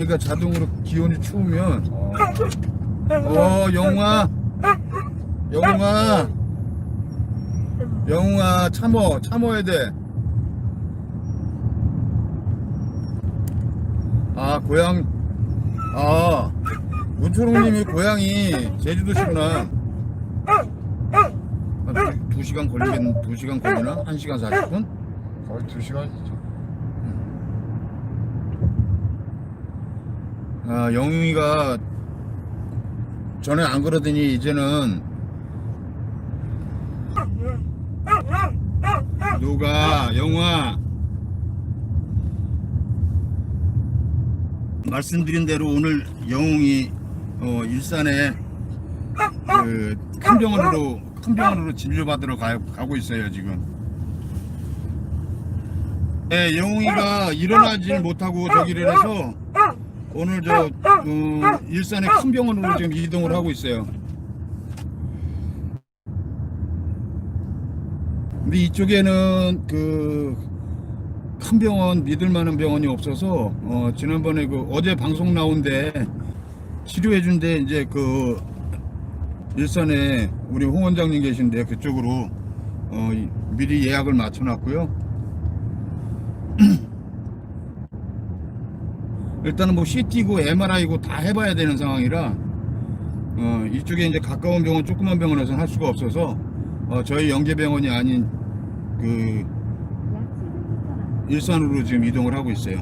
그러니까 자동으로 기온이 추우면 어 영웅아 영웅아 영웅아 참어 참어야 돼. 아 고향 아 문초롱님이 고향이 제주도시구나. 한 두, 두 시간 걸리겠 두 시간 걸리나? 한 시간 40분? 거의 두 시간이죠. 아, 영웅이가 전에 안 그러더니 이제는 누가 영웅아 말씀드린 대로 오늘 영웅이 어, 일산에 그 큰 병원으로 큰 병원으로 진료받으러 가, 가고 있어요 지금. 네, 영웅이가 일어나질 못하고 저기를 해서 오늘 저 어, 일산의 큰 병원으로 지금 이동을 하고 있어요. 근데 이쪽에는 그 큰 병원 믿을 만한 병원이 없어서 어, 지난번에 그 어제 방송 나온데 치료해 준데 이제 그 일산에 우리 홍 원장님 계신데 그쪽으로 어, 이- 미리 예약을 맞춰 놨고요. 일단은 뭐 CT고 MRI고 다 해봐야 되는 상황이라 어, 이쪽에 이제 가까운 병원 조그만 병원에서는 할 수가 없어서 어, 저희 연계병원이 아닌 그 일산으로 지금 이동을 하고 있어요.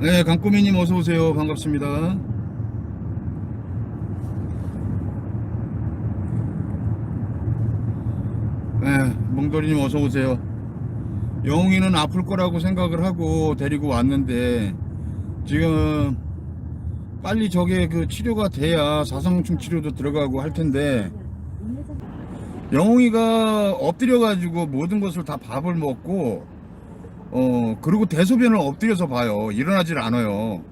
네, 강꼬미님 어서 오세요. 반갑습니다. 네, 몽돌이님 어서 오세요. 영웅이는 아플 거라고 생각을 하고 데리고 왔는데 지금 빨리 저게 그 치료가 돼야 사상충 치료도 들어가고 할 텐데 영웅이가 엎드려 가지고 모든 것을 다 밥을 먹고 어 그리고 대소변을 엎드려서 봐요. 일어나질 않아요.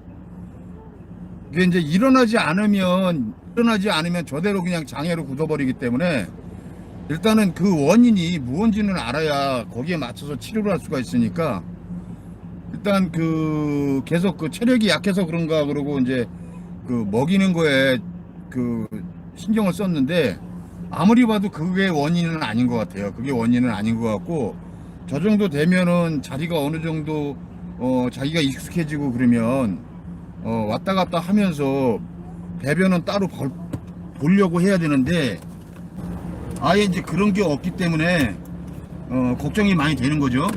이게 이제 일어나지 않으면 일어나지 않으면 저대로 그냥 장애로 굳어버리기 때문에 일단은 그 원인이 무언지는 알아야 거기에 맞춰서 치료를 할 수가 있으니까 일단 그 계속 그 체력이 약해서 그런가 그러고 이제 그 먹이는 거에 그 신경을 썼는데 아무리 봐도 그게 원인은 아닌 것 같아요. 그게 원인은 아닌 것 같고 저 정도 되면은 자리가 어느 정도 어 자기가 익숙해지고 그러면 어 왔다 갔다 하면서 배변은 따로 벌, 보려고 해야 되는데 아예 이제 그런 게 없기 때문에 어, 걱정이 많이 되는 거죠.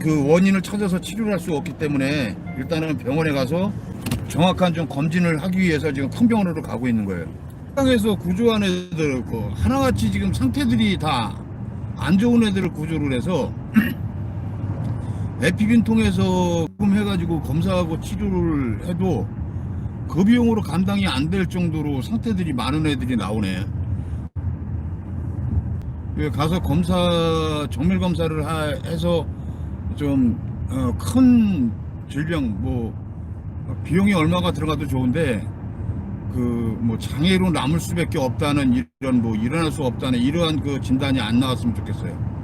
그 원인을 찾아서 치료를 할 수 없기 때문에 일단은 병원에 가서 정확한 좀 검진을 하기 위해서 지금 큰 병원으로 가고 있는 거예요. 땅에서 구조한 애들 그 하나같이 지금 상태들이 다 안 좋은 애들을 구조를 해서 에피빈 통해서 해가지고 검사하고 치료를 해도 그 비용으로 감당이 안 될 정도로 상태들이 많은 애들이 나오네. 그 가서 검사 정밀 검사를 하- 해서 좀큰 질병 뭐 비용이 얼마가 들어가도 좋은데 그 뭐 장애로 남을 수밖에 없다는 이런 뭐 일어날 수 없다는 이러한 그 진단이 안 나왔으면 좋겠어요.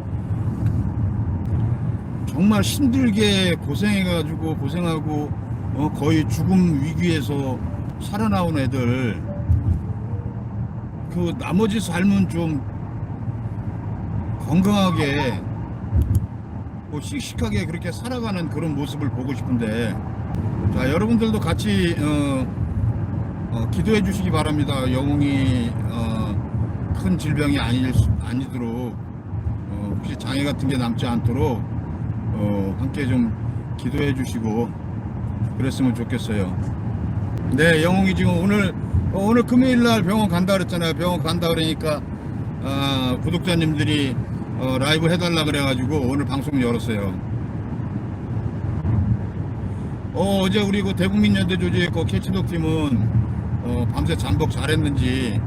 정말 힘들게 고생해가지고 고생하고 어, 거의 죽음 위기에서 살아나온 애들. 그 나머지 삶은 좀 건강하게 뭐 씩씩하게 그렇게 살아가는 그런 모습을 보고 싶은데. 자 여러분들도 같이 어, 어, 기도해 주시기 바랍니다. 영웅이 어, 큰 질병이 아닐 수- 아니도록. 어, 혹시 장애 같은 게 남지 않도록 어, 함께 좀 기도해 주시고 그랬으면 좋겠어요. 네, 영웅이 지금 오늘 어, 오늘 금요일 날 병원 간다 그랬잖아요. 병원 간다 그러니까 아, 구독자님들이 어, 라이브 해달라 그래가지고 오늘 방송 열었어요. 어, 어제 우리 그 대국민 연대 조직 그 캐치독 팀은 어, 밤새 잠복 잘했는지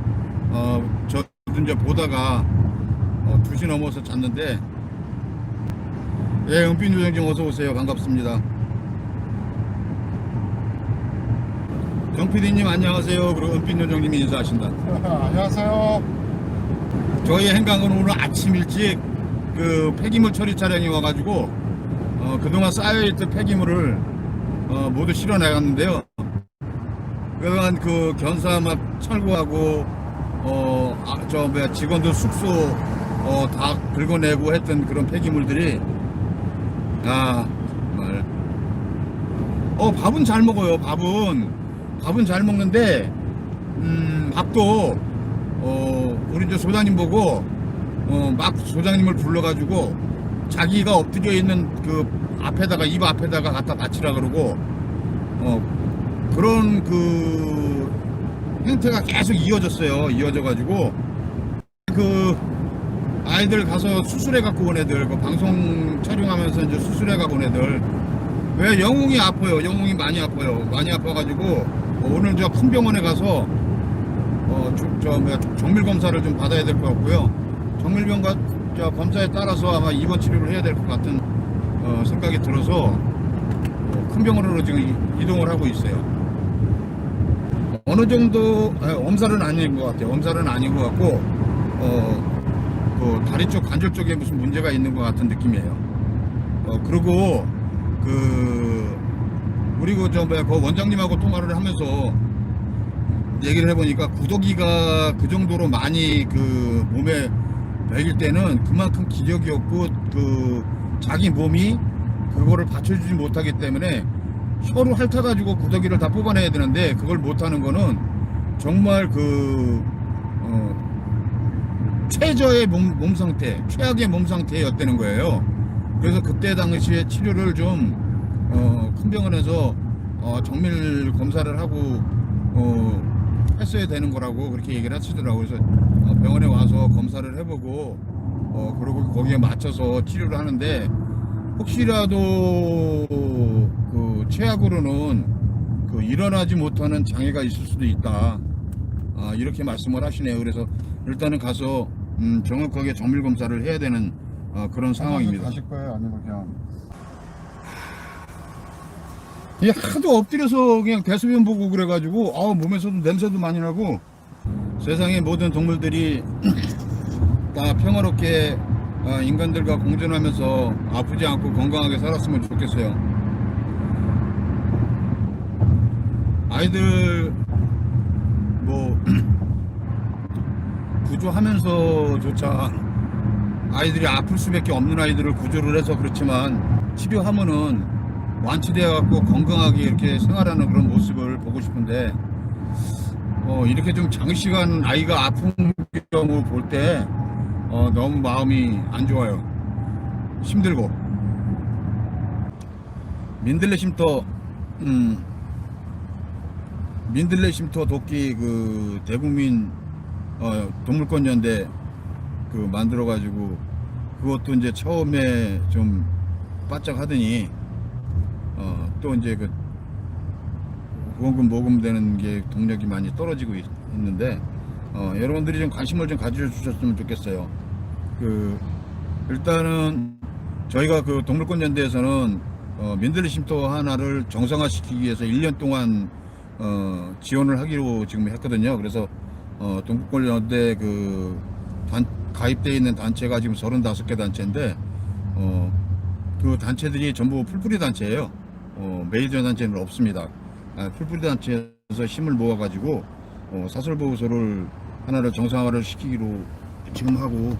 어, 저 이제 보다가 어, 2시 넘어서 잤는데 예, 은빈 요정님 어서 오세요. 반갑습니다. 정PD님 안녕하세요. 그리고 은빈 요정님이 인사하신다. 안녕하세요. 저희 행강은 오늘 아침 일찍 그 폐기물 처리 차량이 와가지고 어, 그동안 쌓여있던 폐기물을 어, 모두 실어나갔는데요. 그동안 그 견사 막 철거하고 어, 아, 저 뭐야 직원들 숙소 어, 다 긁어내고 했던 그런 폐기물들이 아 정말 어 밥은 잘 먹어요 밥은 밥은 잘 먹는데 음 밥도 어 우리 저 소장님 보고 어 막 소장님을 불러가지고 자기가 엎드려 있는 그 앞에다가 입 앞에다가 갖다 바치라 그러고 어 그런 그 행태가 계속 이어졌어요. 이어져가지고 그 아이들 가서 수술해 갖고 온 애들 그 방송 촬영하면서 이제 수술해 갖고 온 애들. 왜 영웅이 아파요? 영웅이 많이 아파요. 많이 아파가지고 어, 오늘 저 큰 병원에 가서 어저 뭐야 정밀 검사를 좀 받아야 될 것 같고요. 정밀병과 저 검사에 따라서 아마 입원 치료를 해야 될 것 같은 어, 생각이 들어서 어, 큰 병원으로 지금 이- 이동을 하고 있어요. 어느 정도 아, 엄살은 아닌 것 같아요. 엄살은 아닌 것 같고 어, 그 다리 쪽 관절 쪽에 무슨 문제가 있는 것 같은 느낌이에요. 어 그리고 그 우리 그저 뭐야 그 원장님하고 통화를 하면서 얘기를 해보니까 구더기가 그 정도로 많이 그 몸에 배길 때는 그만큼 기력이었고 그 자기 몸이 그거를 받쳐주지 못하기 때문에 혀로 핥아가지고 구더기를 다 뽑아내야 되는데 그걸 못하는 거는 정말 그 어, 최저의 몸, 몸 상태, 최악의 몸 상태였다는 거예요. 그래서 그때 당시에 치료를 좀, 어, 큰 병원에서, 어, 정밀 검사를 하고, 어, 했어야 되는 거라고 그렇게 얘기를 하시더라고요. 그래서 어, 병원에 와서 검사를 해보고, 어, 그리고 거기에 맞춰서 치료를 하는데, 혹시라도 그 최악으로는 그 일어나지 못하는 장애가 있을 수도 있다. 아, 이렇게 말씀을 하시네요. 그래서 일단은 가서 음, 정확하게 정밀 검사를 해야 되는 어, 그런 상황입니다. 가실 거예요? 아니면 그냥 이 하도 엎드려서 그냥 대소변 보고 그래가지고 아 몸에서도 냄새도 많이 나고 세상의 모든 동물들이 다 평화롭게 어, 인간들과 공존하면서 아프지 않고 건강하게 살았으면 좋겠어요. 아이들 뭐 구조하면서조차 아이들이 아플 수밖에 없는 아이들을 구조를 해서 그렇지만 치료하면은 완치되어 갖고 건강하게 이렇게 생활하는 그런 모습을 보고 싶은데 어 이렇게 좀 장시간 아이가 아픈 경우 볼때 어 너무 마음이 안 좋아요. 힘들고. 민들레 쉼터 음 민들레 쉼터 도끼 그 대국민 어, 동물권 연대 그 만들어 가지고 그것도 이제 처음에 좀 바짝 하더니 어, 또 이제 그 후원금 모금되는 게 동력이 많이 떨어지고 있, 는데 어, 여러분들이 좀 관심을 좀 가져 주셨으면 좋겠어요. 그 일단은 저희가 그 동물권 연대에서는 어, 민들레 쉼터 하나를 정상화시키기 위해서 1년 동안 어, 지원을 하기로 지금 했거든요. 그래서 어, 동국권 연대 그 단, 가입되어 있는 단체가 지금 35개 단체인데 어, 그 단체들이 전부 풀뿌리 단체예요. 어, 메이저 단체는 없습니다. 아, 풀뿌리 단체에서 힘을 모아가지고 어, 사설보호소를 하나를 정상화를 시키기로 지금 하고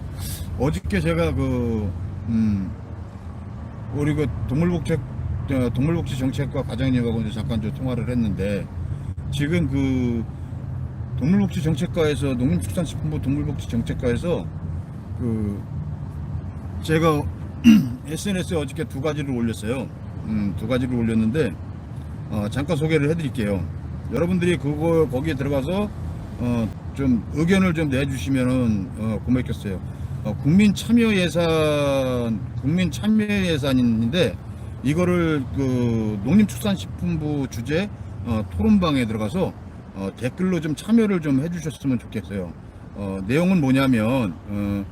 어저께 제가 그 음, 우리 그 동물복지 어, 동물복지 정책과 과장님하고 이제 잠깐 좀 통화를 했는데 지금 그 동물복지 정책과에서 농림축산식품부 동물복지 정책과에서 그 제가 SNS에 어저께 두 가지를 올렸어요. 음, 두 가지를 올렸는데 어, 잠깐 소개를 해드릴게요. 여러분들이 그거 거기에 들어가서 어, 좀 의견을 좀 내주시면은 어, 고맙겠어요. 어, 국민 참여 예산 국민 참여 예산인데 이거를 그 농림축산식품부 주재 어, 토론방에 들어가서 어, 댓글로 좀 참여를 좀 해주셨으면 좋겠어요. 어, 내용은 뭐냐면 어,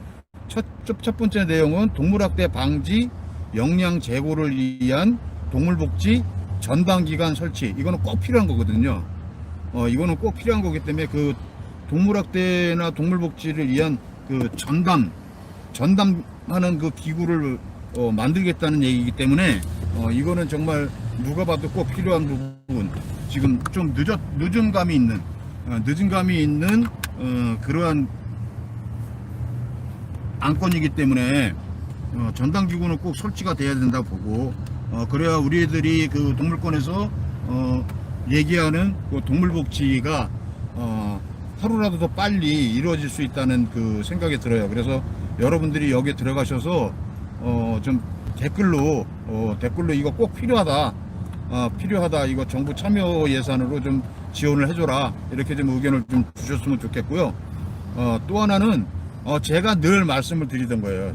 첫, 첫, 첫 번째 내용은 동물학대 방지 역량 제고를 위한 동물복지 전담기관 설치 이거는 꼭 필요한 거거든요. 어, 이거는 꼭 필요한 거기 때문에 그 동물학대나 동물복지를 위한 그 전담 전담하는 그 기구를 어, 만들겠다는 얘기이기 때문에 어, 이거는 정말 누가 봐도 꼭 필요한 부분 지금 좀 늦었, 늦은 감이 있는 어, 늦은 감이 있는 어, 그러한 안건이기 때문에 어, 전당기구는 꼭 설치가 돼야 된다고 보고 어, 그래야 우리들이 그 동물권에서 어, 얘기하는 그 동물복지가 어, 하루라도 더 빨리 이루어질 수 있다는 그 생각이 들어요. 그래서 여러분들이 여기에 들어가셔서 어, 좀 댓글로 어, 댓글로 이거 꼭 필요하다. 어, 필요하다. 이거 정부 참여 예산으로 좀 지원을 해줘라. 이렇게 좀 의견을 좀 주셨으면 좋겠고요. 어, 또 하나는 어, 제가 늘 말씀을 드리던 거예요.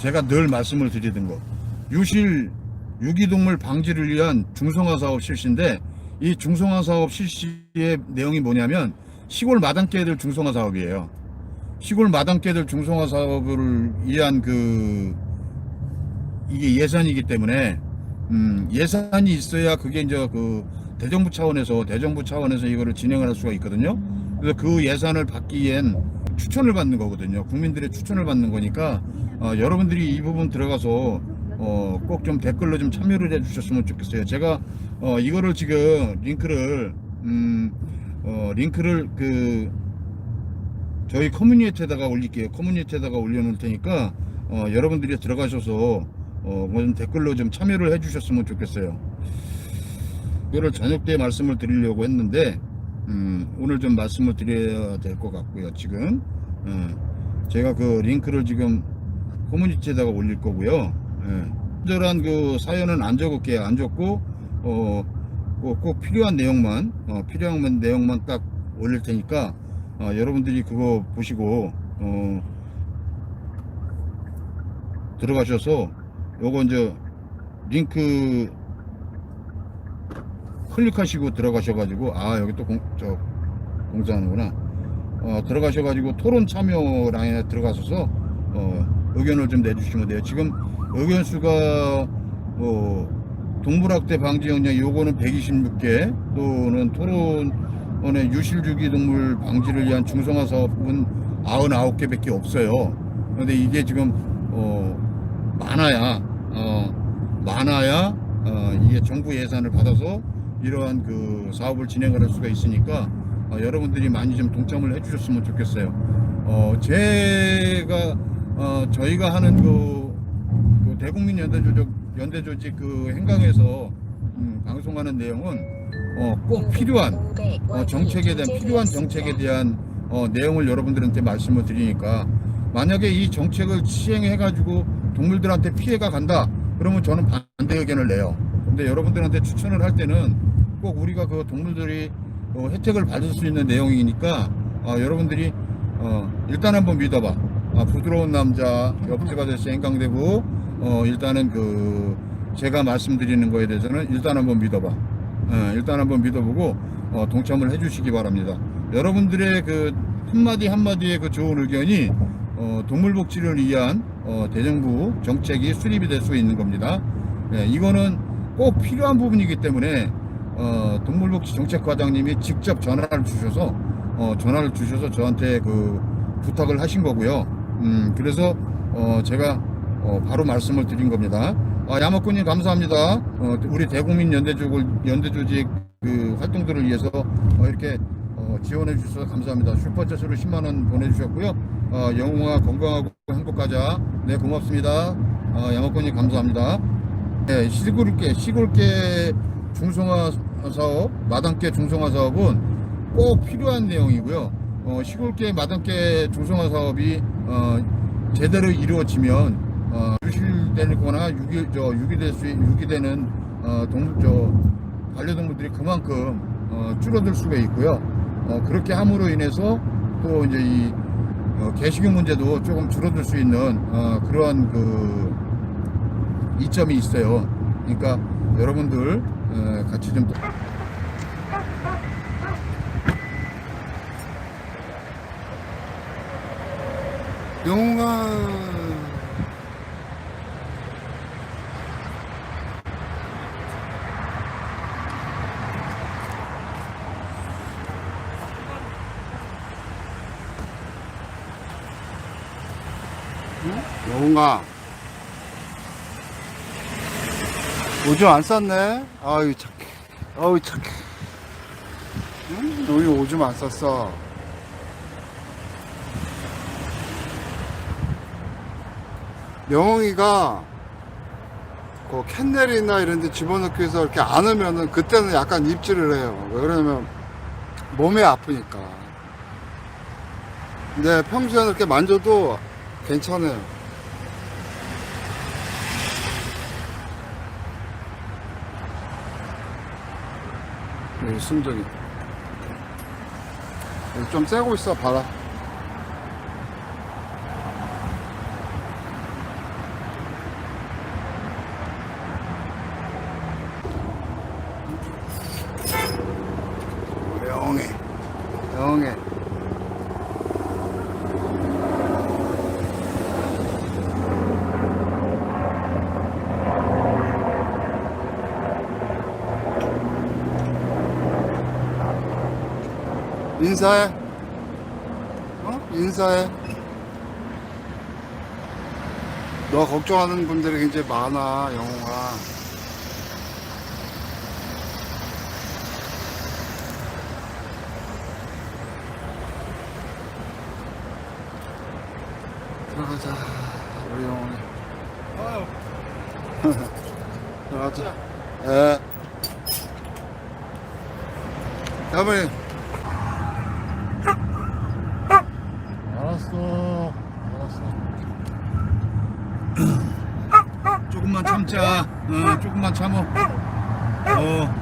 제가 늘 말씀을 드리던 거. 유실 유기동물 방지를 위한 중성화 사업 실시인데 이 중성화 사업 실시의 내용이 뭐냐면 시골 마당개들 중성화 사업이에요. 시골 마당개들 중성화 사업을 위한 그 이게 예산이기 때문에 음, 예산이 있어야 그게 이제 그 대정부 차원에서 대정부 차원에서 이거를 진행을 할 수가 있거든요. 그래서 그 예산을 받기엔 추천을 받는 거거든요. 국민들의 추천을 받는 거니까 어, 여러분들이 이 부분 들어가서 어, 꼭 좀 댓글로 좀 참여를 해주셨으면 좋겠어요. 제가 어, 이거를 지금 링크를 음, 어, 링크를 그 저희 커뮤니티에다가 올릴게요. 커뮤니티에다가 올려놓을 테니까 어, 여러분들이 들어가셔서 어, 뭐좀 댓글로 좀 참여를 해주셨으면 좋겠어요. 이거를 저녁 때 말씀을 드리려고 했는데 음, 오늘 좀 말씀을 드려야 될 것 같고요. 지금 어, 제가 그 링크를 지금 커뮤니티에다가 올릴 거고요. 예. 특별한 그 사연은 안 적을게요. 안 적고 어, 꼭, 꼭 필요한 내용만 어, 필요한 내용만 딱 올릴 테니까 어, 여러분들이 그거 보시고 어, 들어가셔서 요거 이제 링크 클릭하시고 들어가셔가지고 아 여기 또 공, 저 공사하는구나. 어, 들어가셔가지고 토론 참여란에 들어가셔서 어, 의견을 좀 내주시면 돼요. 지금 의견 수가 어, 동물학대 방지 역량 요거는 126개 또는 토론원의 유실주기 동물 방지를 위한 중성화 사업은 99개 밖에 없어요. 그런데 이게 지금 어, 많아야 어, 많아야 어, 이게 정부 예산을 받아서 이러한 그 사업을 진행을 할 수가 있으니까 어, 여러분들이 많이 좀 동참을 해주셨으면 좋겠어요. 어, 제가 어, 저희가 하는 그, 그 대국민 연대 조직 연대 조직 그 행강에서 음, 방송하는 내용은 어, 꼭 필요한 어, 정책에 대한 필요한 정책에 대한 어, 내용을 여러분들한테 말씀을 드리니까 만약에 이 정책을 시행해 가지고 동물들한테 피해가 간다 그러면 저는 반대 의견을 내요 근데 여러분들한테 추천을 할 때는 꼭 우리가 그 동물들이 어, 혜택을 받을 수 있는 내용이니까 어, 여러분들이 어, 일단 한번 믿어봐 아, 부드러운 남자 옆집가 됐어 행강대구 어, 일단은 그 제가 말씀드리는 거에 대해서는 일단 한번 믿어봐 어, 일단 한번 믿어보고 어, 동참을 해주시기 바랍니다. 여러분들의 그 한마디 한마디의 그 좋은 의견이 어, 동물복지를 위한 어, 대정부 정책이 수립이 될 수 있는 겁니다. 예, 이거는 꼭 필요한 부분이기 때문에 어, 동물복지 정책과장님이 직접 전화를 주셔서 어, 전화를 주셔서 저한테 그 부탁을 하신 거고요. 음, 그래서 어, 제가 어, 바로 말씀을 드린 겁니다. 아, 야마꾼님 감사합니다. 어, 우리 대국민 연대조직 연대조직 그 활동들을 위해서 어, 이렇게 어, 지원해 주셔서 감사합니다. 슈퍼챗으로 10만 원 보내주셨고요. 어, 영웅아 건강하고 행복하자. 네 고맙습니다. 어, 야마꾼님 감사합니다. 네, 시골계 시골계 중성화 사업, 마당계 중성화 사업은 꼭 필요한 내용이고요. 어, 시골계 마당계 중성화 사업이 어, 제대로 이루어지면 어, 유실되거나 유기 저 유기될 수 유기되는 어, 동물 저 반려동물들이 그만큼 어, 줄어들 수가 있고요. 어, 그렇게 함으로 인해서 또 이제 이 어, 개식용 문제도 조금 줄어들 수 있는 어, 그러한 그 이점이 있어요. 그러니까 여러분들 어, 같이 좀. 응? 영웅아. 오줌 안 쌌네? 아유, 착해. 아유, 착해. 응? 너희 오줌 안 쌌어. 명웅이가 그 캔넬이나 이런 데 집어넣기 위해서 이렇게 안으면은 그때는 약간 입질을 해요. 왜 그러냐면 몸이 아프니까. 근데 평소에 이렇게 만져도 괜찮아요. 여기 순정이. 여기 좀 쐬고 있어, 봐라. 영해. 영해. 인사해. 어? 인사해. 너 걱정하는 분들이 굉장히 많아, 영웅아. 들어가자, 우리 영웅이. 들어가자. 예. 야머니. 알았어. 알았어. 조금만 참자. 어, 조금만 참어. 어.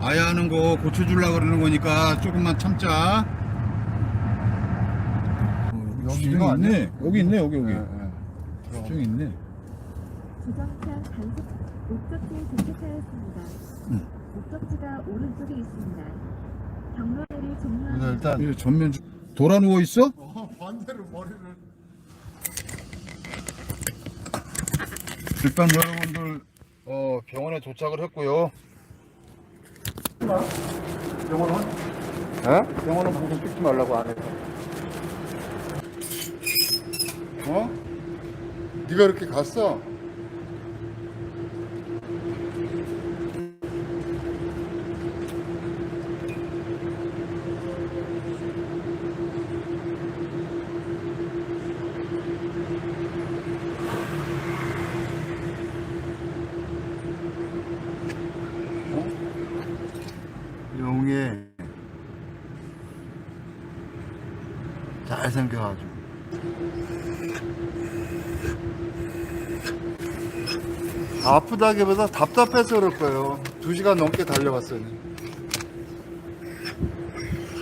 아야 하는 거 고쳐주려고 그러는 거니까 조금만 참자. 어, 여기 이거 아니야? 있네. 여기 있네, 여기, 여기. 예, 예. 주정이 있네. 주정차 단속 목적지 도착하였습니다. 응. 목적지가 오른쪽에 있습니다. 경로를 종료합니다. 일단 이 전면 주- 돌아 누워 있어? 어, 반대로 머리를 일단 여러분들 어, 병원에 도착을 했고요. 병원은? 에? 병원은 방송 찍지 말라고 안 해서. 어? 네가 이렇게 갔어? 아프다기보다 답답해서 그럴 거예요. 두 시간 넘게 달려왔어요.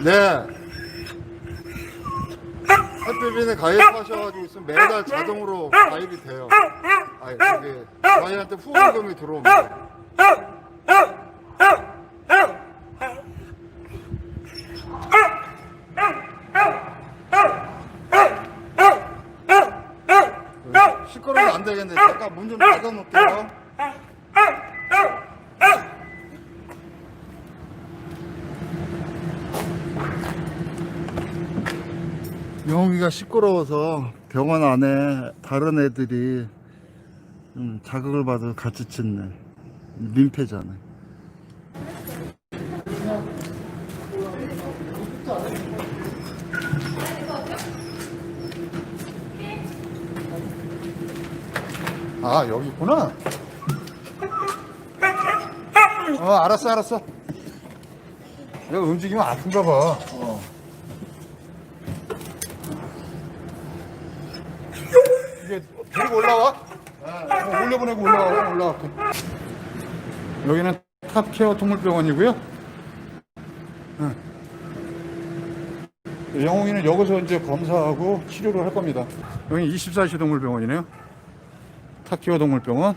네. 햇빛비에 가입하셔가지고 있으면 매달 자동으로 가입이 돼요. 아니 저기 저희한테 후원금이 들어옵니다. 시끄러우면 안 되겠네. 잠깐 문 좀 닫아 놓을게요. 영웅이가 시끄러워서 병원 안에 다른 애들이 좀 자극을 받아 같이 짖네. 민폐잖아. 아 여기 있구나. 어 알았어 알았어. 내가 움직이면 아픈가 봐. 이게 데리고 올라와? 어, 올려보내고 올라와 올라갈게. 여기는 탑케어 동물병원이고요. 응. 영웅이는 여기서 이제 검사하고 치료를 할 겁니다. 여기 24시 동물병원이네요. 타키오 동물병원.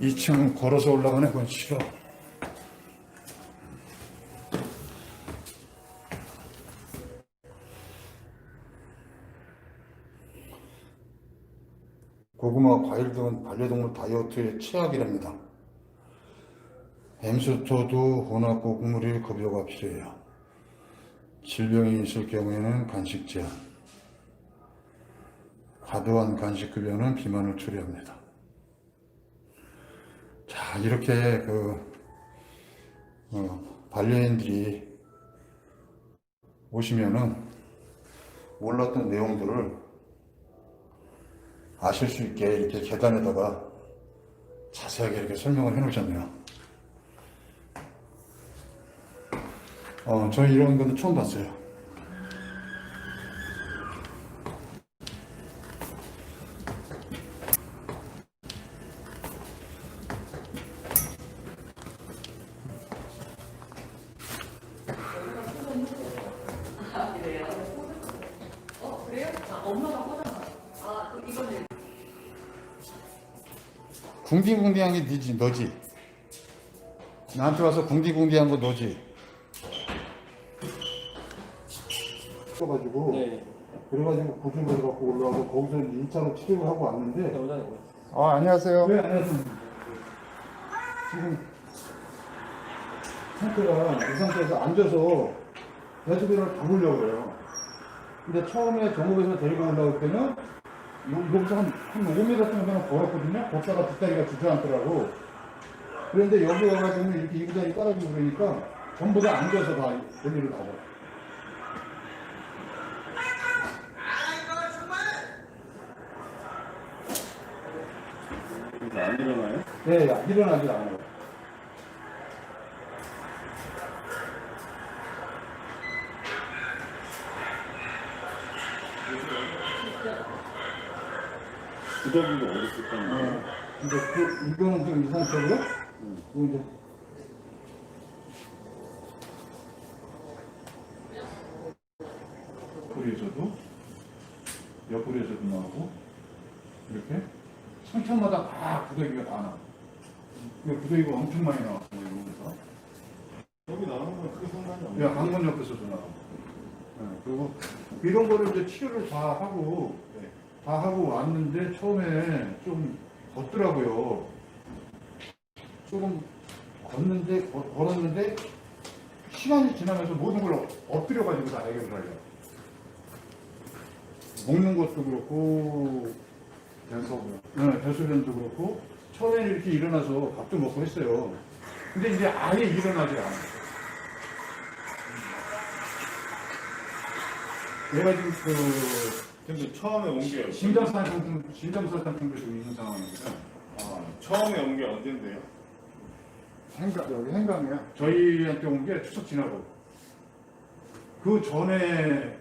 이층 걸어서 올라가는 건 싫어. 고구마, 과일 등은 반려동물 다이어트에 최악이랍니다. 엠수토도 혼합 곡물이 급여가 필요해요. 질병이 있을 경우에는 간식 제한. 과도한 간식 급여는 비만을 초래합니다. 자, 이렇게 그, 어, 반려인들이 오시면은 몰랐던 내용들을 아실 수 있게 이렇게 계단에다가 자세하게 이렇게 설명을 해 놓으셨네요. 어, 저 이런 거는 처음 봤어요. 궁디궁디한 게 니지, 너지? 나한테 와서 궁디궁디한 거 너지? 가지고 네. 그래가지고 구준을 갖고 올라와서 거기서 1차로 치료를 하고 왔는데 영상에 아 안녕하세요. 왜 안녕하세요 지금 상태가 이 상태에서 앉아서 배수빈을 담으려고 해요 근데 처음에 정읍에서 데리고 올라올 때는 요- 여기서 한, 한 5m 정도는 걸었거든요 걷다가 뒷다리가 주저앉더라고 그런데 여기 와가지고 이렇게 이구다리 깔아주고 그러니까 전부 다 앉아서 다다 봐. 안 일어나요? 네, 일어나지 않아요. 부적이가 어디 있었다는 거예요? 네. 근데 그, 이거는 지금 이 상태고요. 이거 이제 옆구리에서도 옆구리에서도 나오고 이렇게 상처마다 다 구더기가 다 나와. 이 구더기가 엄청 많이 나왔어요. 여기서. 여기 나오는 건 크게 상관이 없어요. 야, 강문 옆에서도 나오고. 네, 그리고 이런 거를 이제 치료를 다 하고, 네, 다 하고 왔는데 처음에 좀 걷더라고요. 조금 걷는데, 걸- 걸었는데, 시간이 지나면서 모든 걸 엎드려가지고 다 해결을 하려고. 먹는 것도 그렇고, 연속으로. 네, 배수련도 그렇고, 처음에는 이렇게 일어나서 밥도 먹고 했어요. 근데 이제 아예 일어나지 않아요. 내가 지금 그 근데 처음에 온게 심장사상 심장사상 정도 지금 있는 상황입니다. 아, 처음에 온 게 언젠데요? 행강 여기 행강이야. 저희한테 온 게 추석 지나고 그 전에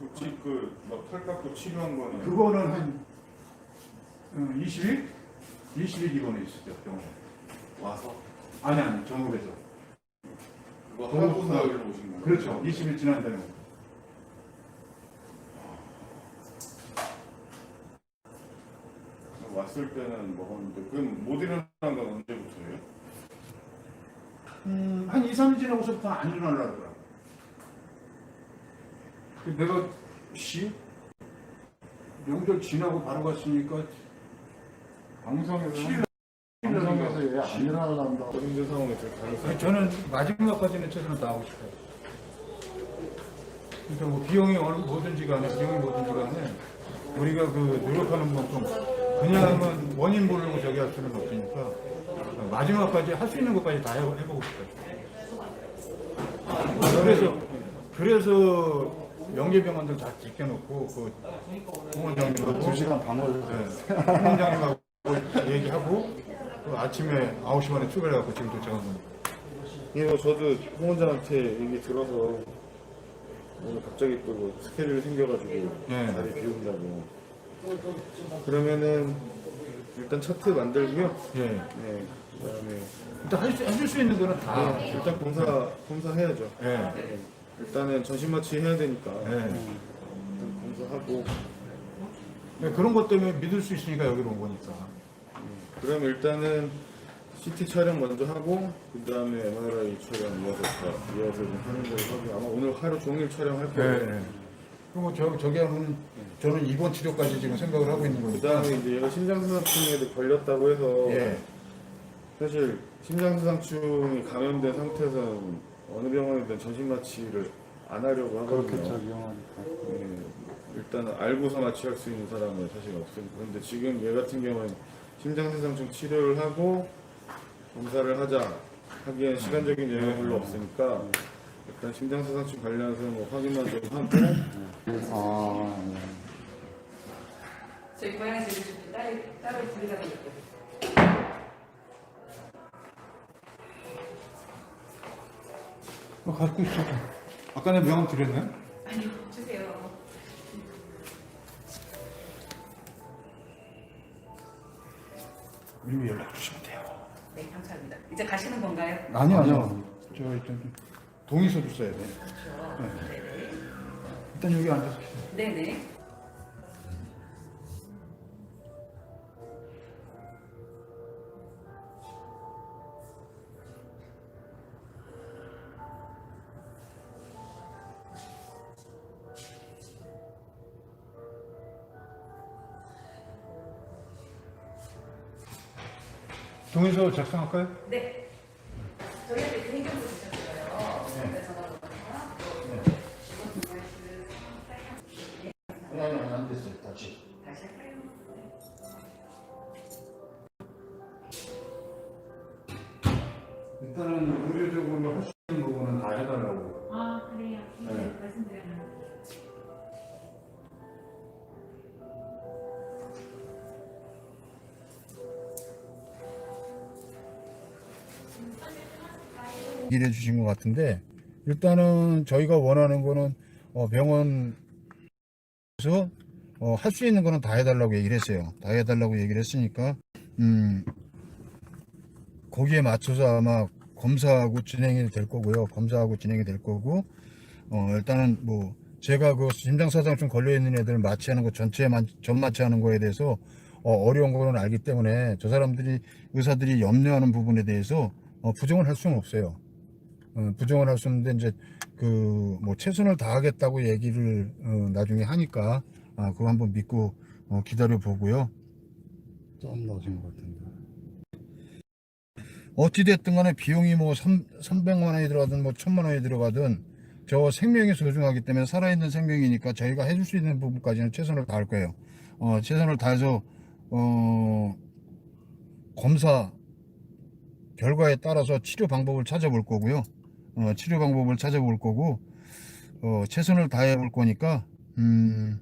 그치 그막털 깎고 치료한 거는 그거는 한 음, 20일 20일 입원해 있었죠 병원에. 와서 아니 아니 정읍에서. 그거 그거 하고서 나- 여기로 오신 거예요? 그렇죠. 20일 지난 다음에. 왔을 때는 먹었는데 그럼 못 일어난 건 언제부터예요? 음, 한 2, 3일 지나고서부터 안 일어나려고. 그 내가 시 명절 지나고 바로 갔으니까 방송에서 칠- 방송에서 얘안 일어난다. 힘든 상황에 들 가능성이 저는 마지막까지는 최선을 다하고 싶어요. 그러니까 뭐 비용이 어느 뭐든지 간에 비용이 뭐든지 간에 우리가 그 노력하는 만큼 그냥은 원인 모르고 저기 할 수는 없으니까 마지막까지 할 수 있는 것까지 다 해- 해보고 싶어요. 그래서 그래서 연계병원들 다 지켜놓고 그 부원장님하고 두 시간 반 걸렸어요. 부원장님하고 얘기하고 그 아침에 9시 반에 출발해갖고 지금 도착한 겁니다. 이거 저도 홍 원장한테 얘기 들어서 오늘 갑자기 또뭐 스케줄이 생겨가지고 네. 자리 비운다고 그러면은 일단 차트 만들고요 예. 네 그다음에 일단 할 수, 해줄 수 있는 거는 다. 네, 일단 검사 검사해야죠 예. 네. 일단은 전신 마취 해야 되니까 예. 일단 검사하고 네, 그런 것 때문에 믿을 수 있으니까 여기로 온 거니까. 그럼 일단은 CT 촬영 먼저 하고 그 다음에 MRI 촬영 이어서 다 이어서 좀 하는 걸로 하고 아마 오늘 하루 종일 촬영할 거예요. 네. 그리고 저, 저기 하면 저는 입원 치료까지 지금 생각을 하고 있는 그 거니까. 다음에 이제 얘가 심장수상증에도 걸렸다고 해서 예. 사실 심장수상충이 감염된 상태에서는 어느 병원이든 전신 마취를 안 하려고 하거든요. 그렇겠죠 위험하니까. 예, 일단은 알고서 마취할 수 있는 사람은 사실 없습니다. 그런데 지금 얘 같은 경우는 심장세상충 치료를 하고 검사를 하자 하기엔 시간적인 여유가 별로 없으니까 일단 심장세상충 관련해서 뭐 확인만 좀 하고 아 네. 저희 고양이 집에 좀 따로 따로 분리가 돼 있고. 어, 갖고 있어. 아까 내 명함 드렸나요? 아니요 주세요. 우리 연락 주시면. 이제 가시는 건가요? 아니요, 아니요. 저 일단 동의서도 써야 돼. 그렇죠. 네네. 일단 여기 앉아서 계세요. 네네. 동의서 작성할까요? 네. 저희한테 개인정보 주셨어요. 네. 전화로 받아서 이번 디바이스 아니, 아니, 안 됐어요. 다시. 다시 할까요? 일단은 의료 얘기를 해주신 것 같은데 일단은 저희가 원하는 거는 어, 병원에서 어, 할 수 있는 거는 다 해달라고 얘기를 했어요. 다 해달라고 얘기를 했으니까 음, 거기에 맞춰서 아마 검사하고 진행이 될 거고요. 검사하고 진행이 될 거고 어, 일단은 뭐 제가 그 심장사상충 걸려 있는 애들 마취하는 거 전체만 전 마취하는 거에 대해서 어, 어려운 거는 알기 때문에 저 사람들이 의사들이 염려하는 부분에 대해서 어, 부정을 할 수는 없어요. 어, 부정을 할 수 없는데 이제 그 뭐 최선을 다하겠다고 얘기를 어, 나중에 하니까 아, 그거 한번 믿고 어, 기다려 보고요. 좀 넣으신 것 같은데. 어찌됐든 간에 비용이 뭐 3, 300만 원이 들어가든 뭐 1000만 원이 들어가든 저 생명이 소중하기 때문에 살아있는 생명이니까 저희가 해줄 수 있는 부분까지는 최선을 다할 거예요. 어, 최선을 다해서 어, 검사 결과에 따라서 치료 방법을 찾아볼 거고요. 어, 치료 방법을 찾아볼 거고 어, 최선을 다해 볼 거니까 음,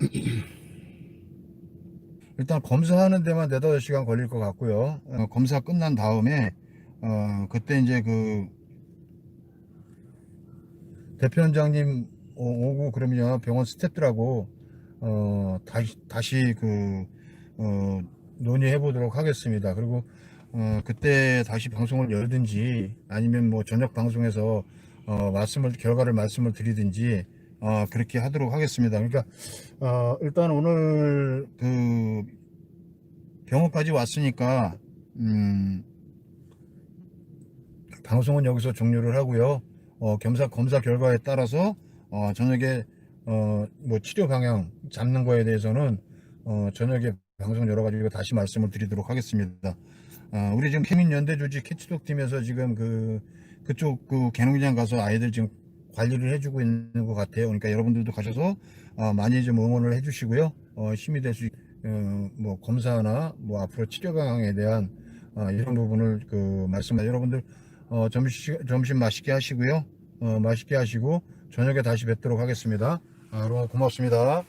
일단 검사하는 데만 네다섯 시간 걸릴 것 같고요. 어, 검사 끝난 다음에 어, 그때 이제 그 대표원장님 오- 오고 그러면 병원 스태프들하고 어, 다시 다시 그 어, 논의해 보도록 하겠습니다. 그리고 어, 그때 다시 방송을 열든지 아니면 뭐 저녁 방송에서 어, 말씀을 결과를 말씀을 드리든지 어, 그렇게 하도록 하겠습니다. 그러니까 어, 일단 오늘 그 병원까지 왔으니까 음, 방송은 여기서 종료를 하고요. 어, 검사 검사 결과에 따라서 어, 저녁에 어, 뭐 치료 방향 잡는 거에 대해서는 어, 저녁에 방송 열어가지고 다시 말씀을 드리도록 하겠습니다. 어, 우리 지금 케민 연대 조직 캐치독 팀에서 지금 그 그쪽 그 개농장 가서 아이들 지금 관리를 해주고 있는 것 같아요. 그러니까 여러분들도 가셔서 어, 많이 좀 응원을 해주시고요. 어, 힘이 될 수, 어, 뭐 검사나 뭐 앞으로 치료 방향에 대한 어, 이런 부분을 그 말씀, 여러분들 어, 점심 점심 맛있게 하시고요. 어, 맛있게 하시고 저녁에 다시 뵙도록 하겠습니다. 아, 여러분 고맙습니다.